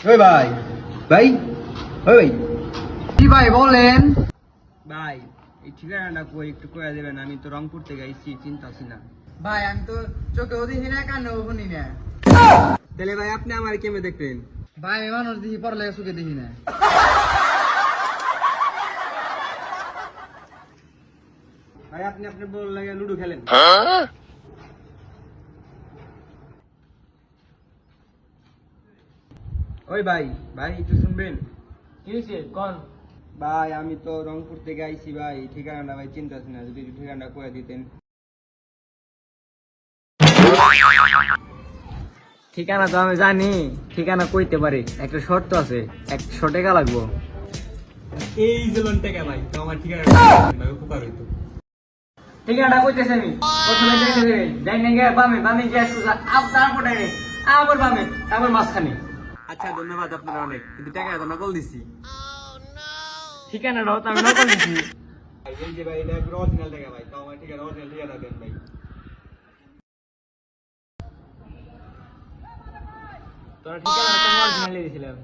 ওই ভাই ভাই ওই ভাই কি ভাই বলেন ভাই এই ঠিকানাটা কই একটু কয়ে দেবেন আমি তো রংপুর থেকে আইছি চিন্তা আছি না ভাই আমি তো চোখেও দেখি না কানেও শুনি না তাহলে ভাই আপনি আমার কেমনে দেখলেন ভাই আমি মানুষ দেখি পড়ালেখা চোখে দেখি না ভাই আপনি আপনার বল লাগে লুডো খেলেন ওই ভাই ভাই একটু শুনবেন। কি হয়েছে কোন? ভাই আমি তো রংপুর থেকে আইছি ভাই ঠিকানাটা ভাই চিন্তা আছি না যদি একটু ঠিকানাটা করে দিতেন। ঠিকানা তো আমি জানি ঠিকানা কইতে পারি। একটা শর্ত আছে এক শর্ট টাকা লাগবো। এই যে লোন টাকা ভাই তো আমার ঠিকানাটা ভাই উপকার হইতো। ঠিকানাটা কইতেছে আমি প্রথমে যাইতে দেবে যাই না গিয়ে বামে বামে গিয়ে সোজা আপ তারপর আবার বামে তারপর মাঝখানে। আচ্ছা ধন্যবাদ আপনারা অনেক। কিন্তু টাকা তো নকল দিছি। ঠিকানাটাও তো আমি নকল দিছি। এই যে ভাই এটা অরিজিনাল টাকা ভাই। তো আমার ঠিকানা অরিজিনাল ঠিকানা দেন ভাই। তোর ঠিকানা তো অরিজিনালি দিছিলাম।